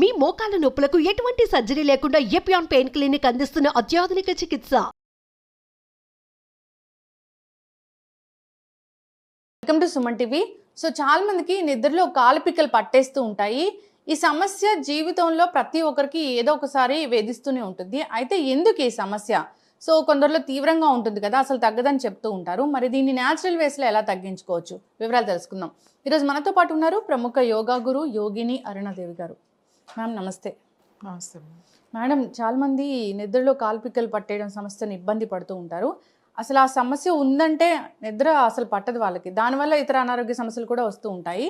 మీ మోకాల నొప్పులకు ఎటువంటి సర్జరీ లేకుండా ఎపియాన్ పెయిన్ క్లినిక్ అందిస్తున్న అత్యాధునిక చికిత్స. Welcome to Suman TV. So చాలా మందికి నిద్రలో కాలు పిక్కలు పట్టేస్తూ ఉంటాయి. ఈ సమస్య జీవితంలో ప్రతి ఒక్కరికి ఏదో ఒకసారి వేధిస్తూనే ఉంటుంది. అయితే ఎందుకు ఈ సమస్య? సో కొందరిలో తీవ్రంగా ఉంటుంది కదా అసలు తగ్గదని చెప్తూ ఉంటారు. మరి దీన్ని న్యాచురల్ వేస్లో ఎలా తగ్గించుకోవచ్చు? వివరాలు తెలుసుకుందాం. ఈరోజు మనతో పాటు ఉన్నారు ప్రముఖ యోగా గురు యోగిని అరుణాదేవి గారు. మ్యామ్ నమస్తే. నమస్తే మేడం. చాలామంది నిద్రలో కాలు పిక్కలు పట్టేయడం సమస్యను ఇబ్బంది పడుతూ ఉంటారు. అసలు ఆ సమస్య ఉందంటే నిద్ర అసలు పట్టదు వాళ్ళకి. దానివల్ల ఇతర అనారోగ్య సమస్యలు కూడా వస్తూ ఉంటాయి.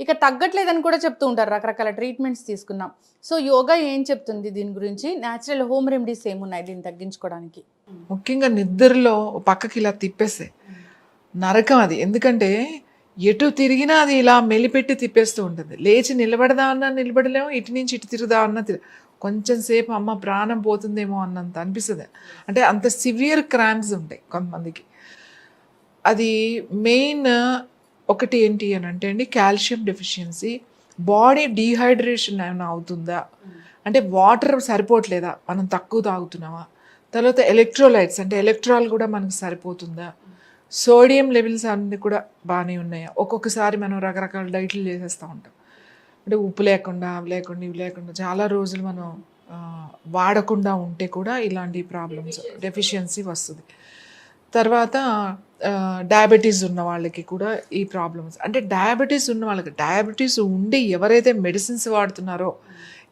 ఇక తగ్గట్లేదని కూడా చెప్తూ ఉంటారు. రకరకాల ట్రీట్మెంట్స్ తీసుకున్నాం. సో యోగా ఏం చెప్తుంది దీని గురించి? న్యాచురల్ హోమ్ రెమెడీస్ ఏమున్నాయి దీన్ని తగ్గించుకోవడానికి? ముఖ్యంగా నిద్రలో పక్కకి ఇలా తిప్పేస్తే నరకం అది. ఎందుకంటే ఎటు తిరిగినా అది ఇలా మెలిపెట్టి తిప్పేస్తూ ఉంటుంది. లేచి నిలబడదా అన్నా నిలబడలేము ఇటు నుంచి ఇటు తిరుగుదా అన్నా తిరగ. కొంచెం సేపు అమ్మ ప్రాణం పోతుందేమో అన్నంత అనిపిస్తుంది. అంటే అంత సివియర్ క్రాంప్స్ ఉంటాయి కొంతమందికి. అది మెయిన్ ఒకటి ఏంటి అని అంటే అండి కాల్షియం డెఫిషియన్సీ బాడీ డీహైడ్రేషన్ ఏమైనా అవుతుందా? అంటే వాటర్ సరిపోవట్లేదా? మనం తక్కువ తాగుతున్నామా? తర్వాత ఎలక్ట్రోలైట్స్ అంటే ఎలక్ట్రాల్ కూడా మనకు సరిపోతుందా? సోడియం లెవెల్స్ అన్నీ కూడా బాగానే ఉన్నాయా? ఒక్కొక్కసారి మనం రకరకాల డైట్లు చేసేస్తూ ఉంటాం. అంటే ఉప్పు లేకుండా అవి లేకుండా ఇవి లేకుండా చాలా రోజులు మనం వాడకుండా ఉంటే కూడా ఇలాంటి ప్రాబ్లమ్స్ డెఫిషియన్సీ వస్తుంది. తర్వాత డయాబెటీస్ ఉన్న వాళ్ళకి కూడా ఈ ప్రాబ్లమ్స్. అంటే డయాబెటీస్ ఉన్న వాళ్ళకి డయాబెటీస్ ఉండి ఎవరైతే మెడిసిన్స్ వాడుతున్నారో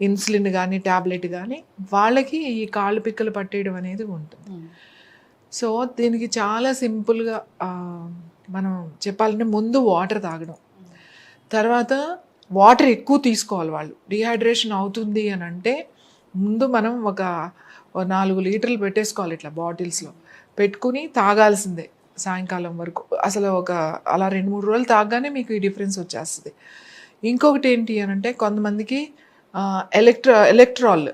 ఇన్సులిన్ కానీ ట్యాబ్లెట్ కానీ వాళ్ళకి ఈ కాళ్ళు పిక్కలు పట్టేయడం అనేది ఉంటుంది. సో దీనికి చాలా సింపుల్గా మనం చెప్పాలంటే ముందు వాటర్ తాగడం. తర్వాత వాటర్ ఎక్కువ తీసుకోవాలి వాళ్ళు. డిహైడ్రేషన్ అవుతుంది అని అంటే ముందు మనం ఒక నాలుగు లీటర్లు పెట్టేసుకోవాలి ఇట్లా బాటిల్స్లో. పెట్టుకుని తాగాల్సిందే సాయంకాలం వరకు. అసలు ఒక అలా రెండు మూడు రోజులు తాగగానే మీకు ఈ డిఫరెన్స్ వచ్చేస్తుంది. ఇంకొకటి ఏంటి అని అంటే కొంతమందికి ఎలక్ట్రా ఎలక్ట్రాల్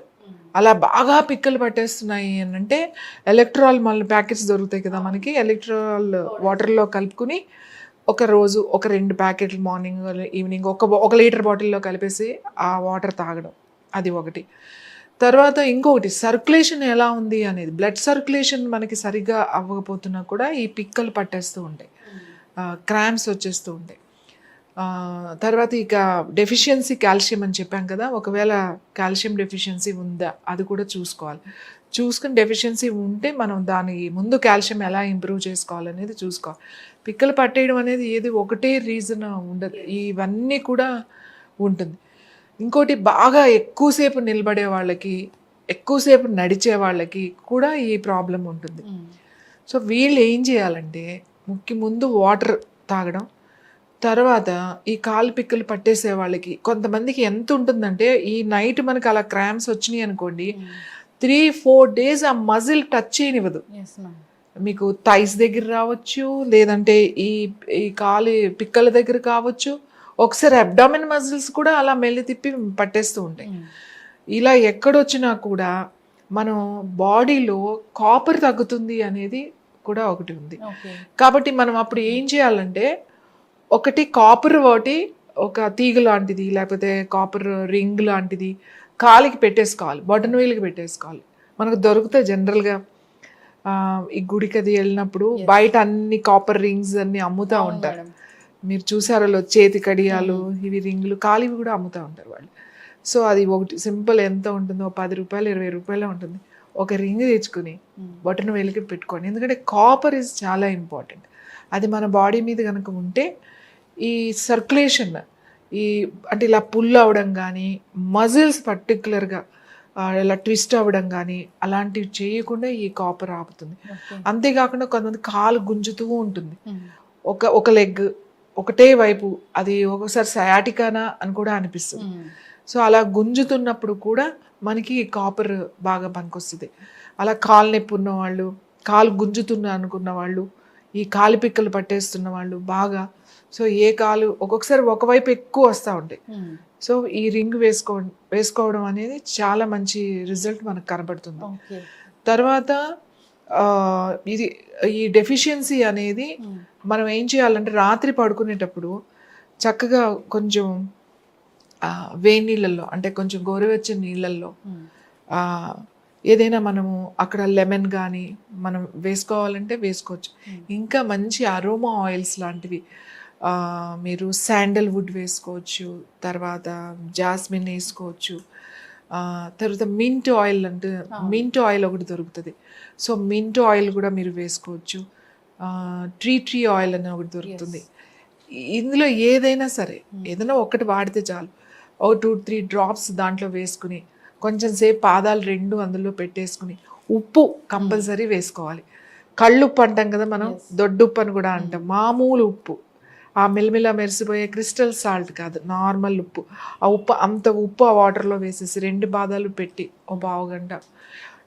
అలా బాగా పిక్కలు పట్టేస్తున్నాయి అని అంటే ఎలక్ట్రాల్ మళ్ళీ ప్యాకెట్స్ దొరుకుతాయి కదా మనకి ఎలక్ట్రాల్ వాటర్లో కలుపుకుని ఒక రోజు ఒక రెండు ప్యాకెట్లు మార్నింగ్ ఈవినింగ్ ఒక ఒక లీటర్ బాటిల్లో కలిపేసి ఆ వాటర్ తాగడం అది ఒకటి. తర్వాత ఇంకొకటి సర్క్యులేషన్ ఎలా ఉంది అనేది. బ్లడ్ సర్క్యులేషన్ మనకి సరిగ్గా అవ్వకపోతున్నా కూడా ఈ పిక్కలు పట్టేస్తూ ఉంటాయి. క్రామ్స్ వచ్చేస్తూ ఉంటాయి. తర్వాత ఇక డెఫిషియన్సీ కాల్షియం అని చెప్పాం కదా ఒకవేళ కాల్షియం డెఫిషియన్సీ ఉందా అది కూడా చూసుకోవాలి. చూసుకుని డెఫిషియన్సీ ఉంటే మనం దాని ముందు కాల్షియం ఎలా ఇంప్రూవ్ చేసుకోవాలనేది చూసుకోవాలి. పిక్కలు పట్టేయడం అనేది ఏది ఒకటే రీజన్ ఉండదు. ఇవన్నీ కూడా ఉంటుంది. ఇంకోటి బాగా ఎక్కువసేపు నిలబడే వాళ్ళకి ఎక్కువసేపు నడిచే వాళ్ళకి కూడా ఈ ప్రాబ్లం ఉంటుంది. సో వీళ్ళు ఏం చేయాలంటే ముఖ్య ముందు వాటర్ తాగడం తర్వాత ఈ కాలు పిక్కలు పట్టేసే వాళ్ళకి కొంతమందికి ఎంత ఉంటుందంటే ఈ నైట్ మనకి అలా క్రామ్స్ వచ్చినాయి అనుకోండి త్రీ ఫోర్ డేస్ ఆ మజిల్ టచ్ చేయనివ్వదు. మీకు థైస్ దగ్గర రావచ్చు లేదంటే ఈ ఈ కాలు పిక్కల దగ్గర కావచ్చు ఒకసారి అబ్డామిన్ మజిల్స్ కూడా అలా మెల్లి తిప్పి పట్టేస్తూ ఉంటాయి. ఇలా ఎక్కడొచ్చినా కూడా మనం బాడీలో కాపర్ తగ్గుతుంది అనేది కూడా ఒకటి ఉంది. కాబట్టి మనం అప్పుడు ఏం చేయాలంటే ఒకటి కాపర్ ఒకటి ఒక తీగ లాంటిది లేకపోతే కాపర్ రింగ్ లాంటిది కాలికి పెట్టేసుకోవాలి బటన్ వేలికి పెట్టేసుకోవాలి. మనకు దొరుకుతాయి జనరల్గా. ఈ గుడికి అది వెళ్ళినప్పుడు బయట అన్ని కాపర్ రింగ్స్ అన్ని అమ్ముతా ఉంటారు. మీరు చూసారో చేతి కడియాలు ఇవి రింగులు కాలివి కూడా అమ్ముతూ ఉంటారు వాళ్ళు. సో అది ఒకటి సింపుల్ ఎంత ఉంటుందో పది రూపాయలు ఇరవై రూపాయలు ఉంటుంది. ఒక రింగ్ తెచ్చుకుని బటన్ వేలికి పెట్టుకోండి. ఎందుకంటే కాపర్ ఇస్ చాలా ఇంపార్టెంట్. అది మన బాడీ మీద కనుక ఉంటే ఈ సర్క్యులేషన్ ఈ అంటే ఇలా పుల్ అవ్వడం కానీ మజిల్స్ పర్టికులర్గా ఇలా ట్విస్ట్ అవ్వడం కానీ అలాంటివి చేయకుండా ఈ కాపర్ ఆపుతుంది. అంతేకాకుండా కొంతమంది కాలు గుంజుతూ ఉంటుంది. ఒక ఒక లెగ్ ఒకటే వైపు అది ఒక్కొక్కసారి సయాటికానా అని కూడా అనిపిస్తుంది. సో అలా గుంజుతున్నప్పుడు కూడా మనకి కాపర్ బాగా పనికొస్తుంది. అలా కాలు నొప్పి ఉన్న వాళ్ళు కాలు గుంజుతున్న అనుకున్న వాళ్ళు ఈ కాలి పిక్కలు పట్టేస్తున్న వాళ్ళు బాగా. సో ఏ కాలు ఒక్కొక్కసారి ఒకవైపు ఎక్కువ వస్తూ ఉంటాయి. సో ఈ రింగ్ వేసుకో వేసుకోవడం అనేది చాలా మంచి రిజల్ట్ మనకు కనబడుతుంది తర్వాత ఇది ఈ డెఫిషియన్సీ అనేది మనం ఏం చేయాలంటే రాత్రి పడుకునేటప్పుడు చక్కగా కొంచెం వేడి నీళ్ళల్లో అంటే కొంచెం గోరువెచ్చని నీళ్ళల్లో. ఆ, ఏదైనా మనము అక్కడ లెమన్ కానీ మనం వేసుకోవాలంటే వేసుకోవచ్చు. ఇంకా మంచి అరోమా ఆయిల్స్ లాంటివి. మీరు శాండల్వుడ్ వేసుకోవచ్చు తర్వాత జాస్మిన్ వేసుకోవచ్చు. తర్వాత మింట్ ఆయిల్ అంటే మింట్ ఆయిల్ ఒకటి దొరుకుతుంది. సో మింట్ ఆయిల్ కూడా మీరు వేసుకోవచ్చు. ట్రీ ట్రీ ఆయిల్ అని ఒకటి దొరుకుతుంది. ఇందులో ఏదైనా సరే ఏదైనా ఒకటి వాడితే చాలు. ఓ టూ త్రీ డ్రాప్స్ దాంట్లో వేసుకుని కొంచెం సేపు పాదాలు రెండు అందులో పెట్టేసుకుని ఉప్పు కంపల్సరీ వేసుకోవాలి. కళ్ళుప్పు అంటాం కదా మనం దొడ్డుప్పు అని కూడా అంటాం. మామూలు ఉప్పు. ఆ మెల్లిమెల్ల మెరిసిపోయే క్రిస్టల్ సాల్ట్ కాదు నార్మల్ ఉప్పు. ఆ ఉప్పు అంత ఉప్పు ఆ వాటర్లో వేసేసి రెండు పాదాలు పెట్టి ఓ పావు గంట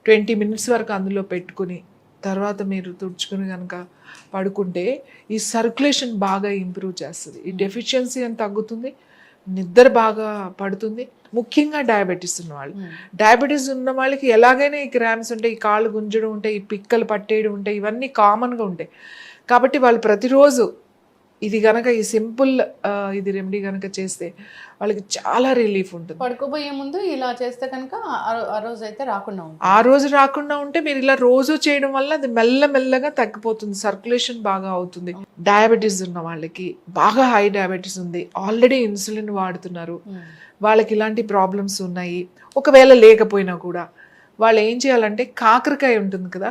ట్వంటీ మినిట్స్ వరకు అందులో పెట్టుకుని తర్వాత మీరు తుడుచుకుని కనుక పడుకుంటే ఈ సర్క్యులేషన్ బాగా ఇంప్రూవ్ చేస్తుంది. ఈ డెఫిషియన్సీ అని తగ్గుతుంది? నిద్ర బాగా పడుతుంది. ముఖ్యంగా డయాబెటీస్ ఉన్న వాళ్ళు డయాబెటీస్ ఉన్న వాళ్ళకి ఎలాగైనా ఈ క్రామ్స్ ఉంటాయి ఈ కాళ్ళు గుంజడం ఉంటాయి ఈ పిక్కలు పట్టేయడం ఉంటాయి ఇవన్నీ కామన్గా ఉంటాయి. కాబట్టి వాళ్ళు ప్రతిరోజు ఇది గనక ఈ సింపుల్ ఇది రెమెడీ గనక చేస్తే వాళ్ళకి చాలా రిలీఫ్ ఉంటుంది. పడుకోబోయే ముందు ఇలా చేస్తే కనుక ఆ రోజు అయితే రాకుండా ఆ రోజు రాకుండా ఉంటే మీరు ఇలా రోజు చేయడం వల్ల అది మెల్లమెల్లగా తగ్గిపోతుంది. సర్క్యులేషన్ బాగా అవుతుంది. డయాబెటీస్ ఉన్న వాళ్ళకి బాగా హై డయాబెటీస్ ఉంది. ఆల్రెడీ ఇన్సులిన్ వాడుతున్నారు. ఉమ్. వాళ్ళకి ఇలాంటి ప్రాబ్లమ్స్ ఉన్నాయి. ఒకవేళ లేకపోయినా కూడా వాళ్ళు ఏం చేయాలంటే కాకరకాయ ఉంటుంది కదా.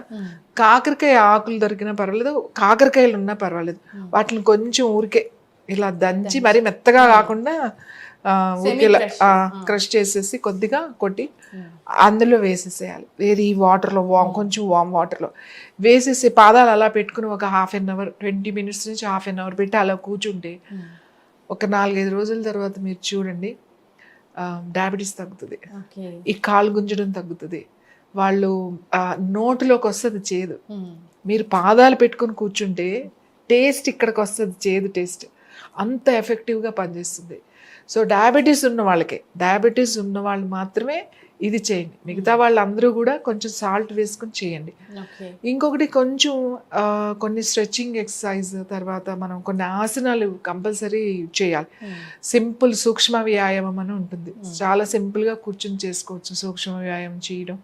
కాకరకాయ ఆకులు దొరికినా పర్వాలేదు కాకరకాయలు ఉన్నా పర్వాలేదు. వాటిని కొంచెం ఊరికే ఇలా దంచి మరి మెత్తగా కాకుండా ఆ, ఊరికే ఇలా Semi-crush. క్రష్ చేసేసి కొద్దిగా కొట్టి. అందులో వేసేసేయాలి. ఏది ఈ వాటర్లో వామ్ కొంచెం వామ్ వాటర్లో వేసేసి పాదాలు అలా పెట్టుకుని ఒక half an hour twenty minutes నుంచి హాఫ్ అన్ అవర్ పెట్టి అలా కూర్చుంటే. ఒక నాలుగైదు రోజుల తర్వాత మీరు చూడండి డయాబెటీస్ తగ్గుతుంది. ఈ కాలు గుంజడం తగ్గుతుంది. వాళ్ళు ఆ, నోటిలోకి వస్తుంది చేదు. మీరు పాదాలు పెట్టుకొని కూర్చుంటే టేస్ట్ ఇక్కడికి వస్తుంది చేదు టేస్ట్. అంత ఎఫెక్టివ్గా పనిచేస్తుంది. సో డయాబెటీస్ ఉన్న వాళ్ళకే. డయాబెటీస్ ఉన్న వాళ్ళు మాత్రమే ఇది చేయండి. మిగతా వాళ్ళందరూ కూడా కొంచెం సాల్ట్ వేసుకొని చేయండి. ఇంకొకటి కొంచెం కొన్ని స్ట్రెచ్చింగ్ ఎక్సర్సైజ్ తర్వాత మనం కొన్ని ఆసనాలు కంపల్సరీ చేయాలి. సింపుల్ సూక్ష్మ వ్యాయామం అని ఉంటుంది. చాలా సింపుల్గా కూర్చుని చేసుకోవచ్చు సూక్ష్మ వ్యాయామం చేయడం.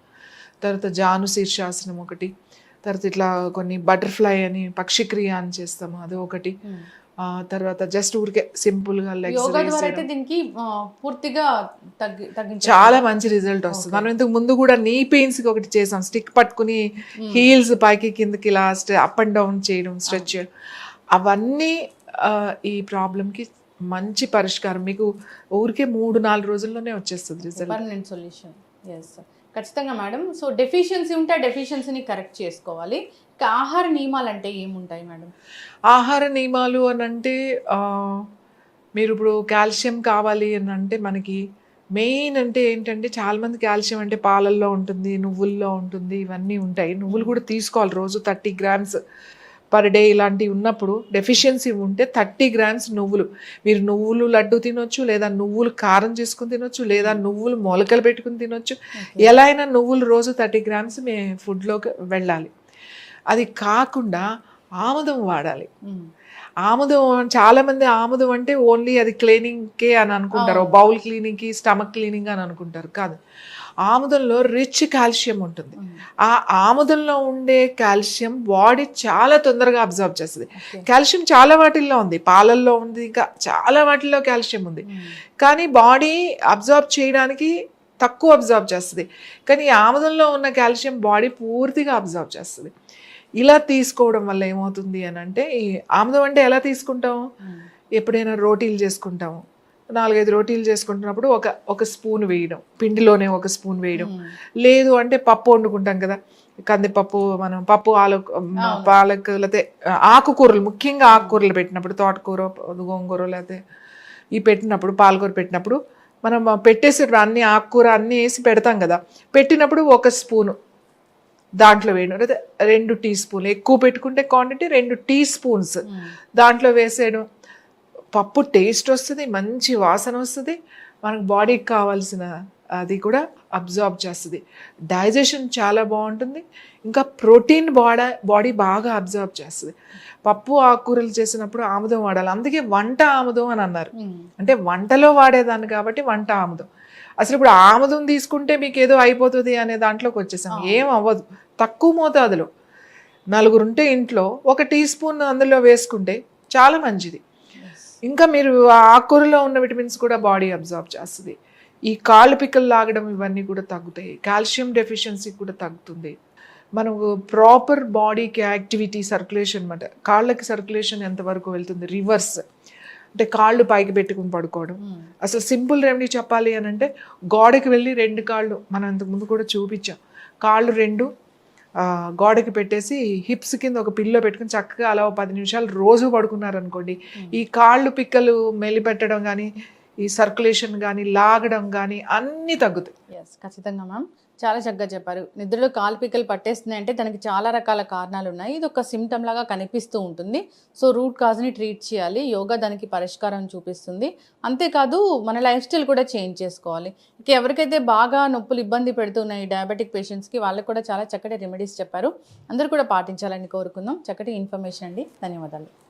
తర్వాత జాను శీర్షాసనం ఒకటి తర్వాత ఇట్లా కొన్ని బటర్ఫ్లై అని పక్షిక్రియ అని చేస్తాము అది ఒకటి. ఆ తర్వాత జస్ట్ ఊరికే ద్వారా అయితే దీనికి పూర్తిగా చాలా మంచి రిజల్ట్ వస్తుంది. మనం ఇంతకు ముందు కూడా నీ పెయిన్స్కి ఒకటి చేసాం. స్టిక్ పట్టుకుని హీల్స్ పైకి కిందకి ఇలా అప్ అండ్ డౌన్ చేయడం స్ట్రెచ్ అవన్నీ ఆ, ఈ problem కి మంచి పరిష్కారం. మీకు ఊరికే మూడు నాలుగు రోజుల్లోనే వచ్చేస్తుంది రిజల్ట్ సొల్యూషన్ ఎస్ ఖచ్చితంగా మేడం. సో డెఫిషియన్సీ ఉంటే ఆ డెఫిషియన్సీని కరెక్ట్ చేసుకోవాలి. ఆహార నియమాలు అంటే ఏముంటాయి మేడం? ఆహార నియమాలు అని అంటే మీరు ఇప్పుడు కాల్షియం కావాలి అని అంటే మనకి మెయిన్ అంటే ఏంటంటే చాలా మంది కాల్షియం అంటే పాలల్లో ఉంటుంది నువ్వుల్లో ఉంటుంది ఇవన్నీ ఉంటాయి. నువ్వులు కూడా తీసుకోవాలి రోజు థర్టీ గ్రామ్స్. పర్ డే ఇలాంటివి ఉన్నప్పుడు డెఫిషియన్సీ ఉంటే థర్టీ గ్రామ్స్ నువ్వులు. మీరు నువ్వులు లడ్డు తినొచ్చు లేదా నువ్వులు కారం చేసుకుని తినొచ్చు లేదా నువ్వులు మొలకలు పెట్టుకుని తినొచ్చు. ఎలా అయినా నువ్వులు రోజు థర్టీ గ్రామ్స్ మీ ఫుడ్లోకి వెళ్ళాలి. అది కాకుండా ఆముదం వాడాలి. ఉమ్. ఆముదం చాలా మంది ఆముదం అంటే ఓన్లీ అది క్లీనింగ్కే అని అనుకుంటారు. బౌల్ క్లీనింగ్కి స్టమక్ క్లీనింగ్ అని అనుకుంటారు. కాదు. ఆముదంలో రిచ్ కాల్షియం ఉంటుంది. ఆ ఆముదంలో ఉండే కాల్షియం బాడీ చాలా తొందరగా అబ్జర్వ్ చేస్తుంది. కాల్షియం చాలా వాటిల్లో ఉంది. పాలల్లో ఉంది ఇంకా చాలా వాటిల్లో కాల్షియం ఉంది. కానీ బాడీ అబ్జర్వ్ చేయడానికి తక్కువ అబ్జర్వ్ చేస్తుంది. కానీ ఆముదంలో ఉన్న కాల్షియం బాడీ పూర్తిగా అబ్జర్వ్ చేస్తుంది. ఇలా తీసుకోవడం వల్ల ఏమవుతుంది అని అంటే ఈ ఆముదం అంటే ఎలా తీసుకుంటాం? ఎప్పుడైనా రోటీలు చేసుకుంటాము. నాలుగైదు రోటీలు చేసుకుంటున్నప్పుడు ఒక ఒక స్పూన్ వేయడం. పిండిలోనే ఒక స్పూన్ వేయడం. లేదు అంటే పప్పు వండుకుంటాం కదా. కందిపప్పు మనం పప్పు ఆలు పాలక్ లేకపోతే ఆకుకూరలు ముఖ్యంగా ఆకుకూరలు పెట్టినప్పుడు తోటకూర గోంగూర లేకపోతే ఈ పెట్టినప్పుడు పాలకూర పెట్టినప్పుడు మనం పెట్టేసేటప్పుడు అన్ని ఆకుకూర అన్నీ వేసి పెడతాం కదా. పెట్టినప్పుడు ఒక స్పూను దాంట్లో వేయడం. లేదా రెండు టీ స్పూన్లు. ఎక్కువ పెట్టుకుంటే క్వాంటిటీ రెండు టీ స్పూన్స్ దాంట్లో వేసేయడం. పప్పు టేస్ట్ వస్తుంది మంచి వాసన వస్తుంది మనకు బాడీకి కావాల్సిన అది కూడా అబ్జార్బ్ చేస్తుంది. డైజెషన్ చాలా బాగుంటుంది ఇంకా ప్రోటీన్ బాడీ బాడీ బాగా అబ్జార్బ్ చేస్తుంది. పప్పు ఆకుకూరలు చేసినప్పుడు ఆముదం వాడాలి అందుకే వంట ఆముదం అని అన్నారు. ఉమ్. అంటే వంటలో వాడేదాన్ని కాబట్టి వంట ఆముదం. అసలు ఇప్పుడు ఆముదం తీసుకుంటే మీకు ఏదో అయిపోతుంది అనే దాంట్లోకి వచ్చేసాం. ఏం అవ్వదు తక్కువ మోతాదులో. నలుగురు ఉంటే ఇంట్లో ఒక టీ స్పూన్ అందులో వేసుకుంటే చాలా మంచిది. ఇంకా మీరు ఆకుకూరలో ఉన్న విటమిన్స్ కూడా బాడీ అబ్జార్బ్ చేస్తుంది. ఈ కాళ్ళు పిక్కలు లాగడం ఇవన్నీ కూడా తగ్గుతాయి. కాల్షియం డెఫిషియన్సీ కూడా తగ్గుతుంది. మనకు ప్రాపర్ బాడీకి యాక్టివిటీ సర్క్యులేషన్ అనమాట కాళ్ళకి సర్క్యులేషన్ ఎంతవరకు వెళ్తుంది? రివర్స్. అంటే కాళ్ళు పైకి పెట్టుకుని పడుకోవడం. అసలు సింపుల్ రెమెడీ చెప్పాలి అని అంటే గోడకి వెళ్ళి రెండు కాళ్ళు మనం ఇంతకుముందు కూడా చూపించాం. కాళ్ళు రెండు గోడకి పెట్టేసి హిప్స్ కింద ఒక పిల్లో పెట్టుకుని చక్కగా అలా ఓ పది నిమిషాలు రోజు పడుకున్నారనుకోండి. ఈ కాళ్ళు పిక్కలు మెలిపెట్టడం కానీ ఈ సర్క్యులేషన్ కానీ లాగడం కానీ అన్నీ తగ్గుతాయి. ఎస్ ఖచ్చితంగా మ్యామ్. చాలా చక్కగా చెప్పారు. నిద్రలో కాలు పీకలు పట్టేస్తున్నాయి అంటే దానికి చాలా రకాల కారణాలు ఉన్నాయి. ఇది ఒక సిమ్టమ్ లాగా కనిపిస్తూ ఉంటుంది. సో రూట్ కాజ్ని ట్రీట్ చేయాలి. యోగా దానికి పరిష్కారం చూపిస్తుంది. అంతేకాదు మన లైఫ్ స్టైల్ కూడా చేంజ్ చేసుకోవాలి. ఇక ఎవరికైతే బాగా నొప్పులు ఇబ్బంది పెడుతున్నాయి డయాబెటిక్ పేషెంట్స్కి వాళ్ళకి కూడా చాలా చక్కటి రెమెడీస్ చెప్పారు. అందరూ కూడా పాటించాలని కోరుకుందాం. చక్కటి ఇన్ఫర్మేషన్ అండి. ధన్యవాదాలు.